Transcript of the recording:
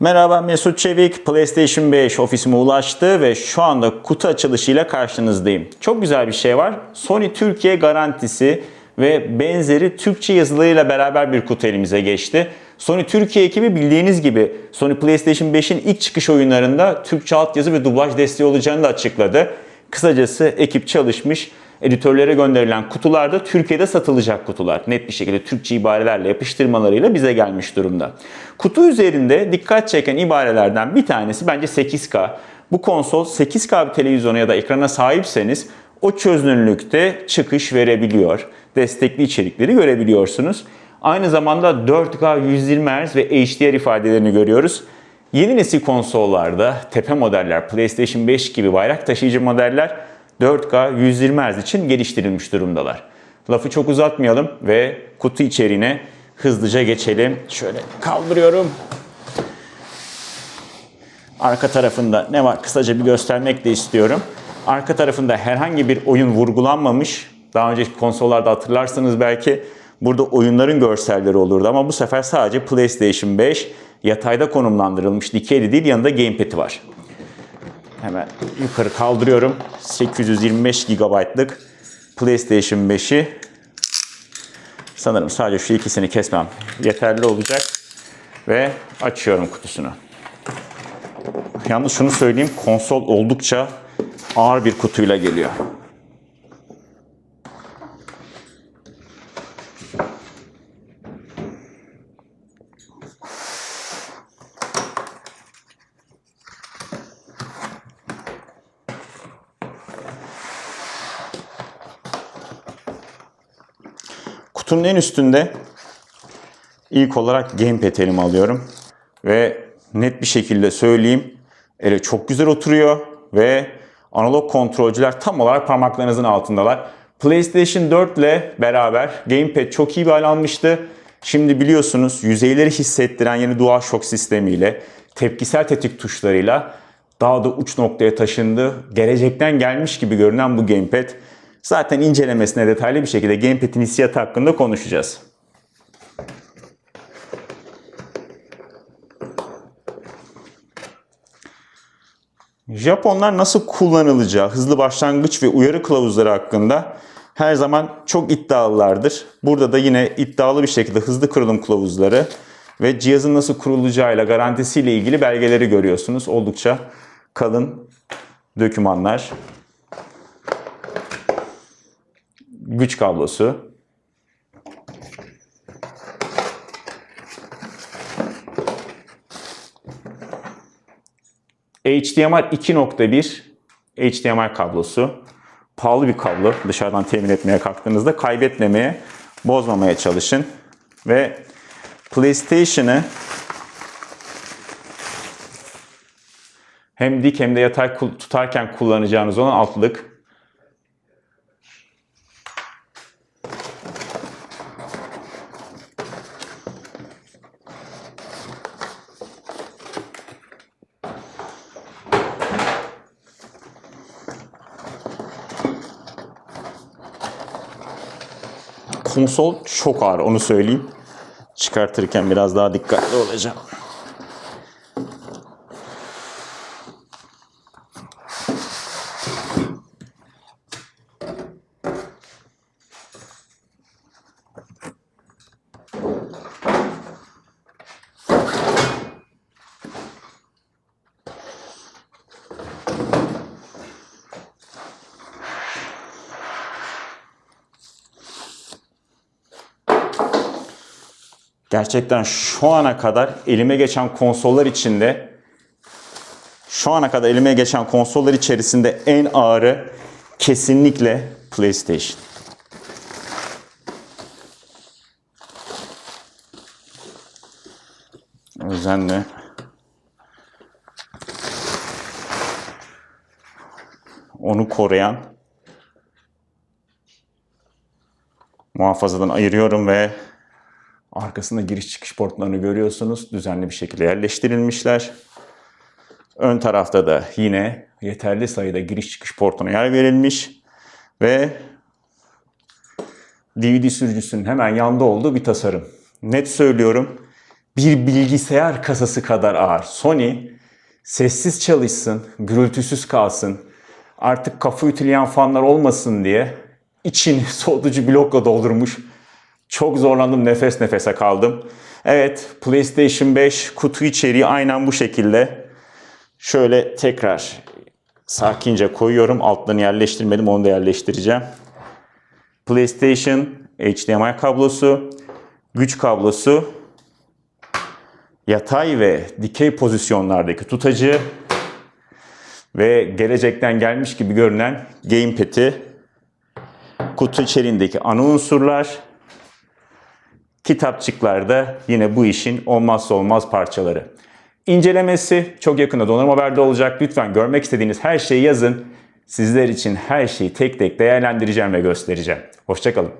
Merhaba Mesut Çevik, PlayStation 5 ofisime ulaştı ve şu anda kutu açılışıyla karşınızdayım. Çok güzel bir şey var. Sony Türkiye garantisi ve benzeri Türkçe yazılarıyla beraber bir kutu elimize geçti. Sony Türkiye ekibi bildiğiniz gibi Sony PlayStation 5'in ilk çıkış oyunlarında Türkçe altyazı ve dublaj desteği olacağını da açıkladı. Kısacası ekip çalışmış. Editörlere gönderilen kutular da Türkiye'de satılacak kutular. Net bir şekilde Türkçe ibarelerle yapıştırmalarıyla bize gelmiş durumda. Kutu üzerinde dikkat çeken ibarelerden bir tanesi bence 8K. Bu konsol 8K bir televizyona ya da ekrana sahipseniz o çözünürlükte çıkış verebiliyor. Destekli içerikleri görebiliyorsunuz. Aynı zamanda 4K 120 Hz ve HDR ifadelerini görüyoruz. Yeni nesil konsollarda tepe modeller, PlayStation 5 gibi bayrak taşıyıcı modeller 4K 120 Hz için geliştirilmiş durumdalar. Lafı çok uzatmayalım ve kutu içeriğine hızlıca geçelim. Şöyle kaldırıyorum. Arka tarafında ne var kısaca bir göstermek de istiyorum. Arka tarafında herhangi bir oyun vurgulanmamış. Daha önceki konsollarda hatırlarsanız belki burada oyunların görselleri olurdu ama bu sefer sadece PlayStation 5 yatayda konumlandırılmış dikeyli değil yanında gamepad'i var. Hemen yukarı kaldırıyorum. 825 GB'lık PlayStation 5'i sanırım sadece şu ikisini kesmem yeterli olacak ve açıyorum kutusunu. Yalnız şunu söyleyeyim konsol oldukça ağır bir kutuyla geliyor. Kutunun en üstünde ilk olarak gamepad elime alıyorum. Ve net bir şekilde söyleyeyim. Ele çok güzel oturuyor ve analog kontrolcüler tam olarak parmaklarınızın altındalar. PlayStation 4 ile beraber gamepad çok iyi bir hal almıştı. Şimdi biliyorsunuz yüzeyleri hissettiren yeni DualShock sistemiyle, tepkisel tetik tuşlarıyla daha da uç noktaya taşındı. Gelecekten gelmiş gibi görünen bu gamepad. Zaten incelemesine detaylı bir şekilde gamepad'in hissiyatı hakkında konuşacağız. Japonlar nasıl kullanılacağı, hızlı başlangıç ve uyarı kılavuzları hakkında her zaman çok iddialılardır. Burada da yine iddialı bir şekilde hızlı kurulum kılavuzları ve cihazın nasıl kurulacağıyla, garantisiyle ilgili belgeleri görüyorsunuz. Oldukça kalın dokümanlar. Güç kablosu. HDMI 2.1 HDMI kablosu. Pahalı bir kablo. Dışarıdan temin etmeye kalktığınızda kaybetmemeye, bozmamaya çalışın. Ve PlayStation'ı hem dik hem de yatay tutarken kullanacağınız olan altlık. Konsol çok ağır onu söyleyeyim. Çıkartırken biraz daha dikkatli olacağım. Gerçekten şu ana kadar elime geçen konsollar içinde şu ana kadar elime geçen konsollar içerisinde en ağırı kesinlikle PlayStation. Özenle onu koruyan muhafazadan ayırıyorum ve Arkasında giriş çıkış portlarını görüyorsunuz. Düzenli bir şekilde yerleştirilmişler. Ön tarafta da yine yeterli sayıda giriş çıkış portuna yer verilmiş. Ve DVD sürücüsünün hemen yanında olduğu bir tasarım. Net söylüyorum. bir bilgisayar kasası kadar ağır. Sony sessiz çalışsın, gürültüsüz kalsın, artık kafa ütüleyen fanlar olmasın diye içini soğutucu blokla doldurmuş. Çok zorlandım, nefes nefese kaldım. Evet, PlayStation 5 kutu içeriği aynen bu şekilde. Şöyle tekrar sakince koyuyorum. Altlarını yerleştirmedim, onu da yerleştireceğim. PlayStation HDMI kablosu, güç kablosu, yatay ve dikey pozisyonlardaki tutacı ve gelecekten gelmiş gibi görünen gamepad'i, kutu içeriğindeki ana unsurlar, kitapçıklarda yine bu işin olmazsa olmaz parçaları. İncelemesi çok yakında Donanım Haber'de olacak. Lütfen görmek istediğiniz her şeyi yazın. Sizler için her şeyi tek tek değerlendireceğim ve göstereceğim. Hoşçakalın.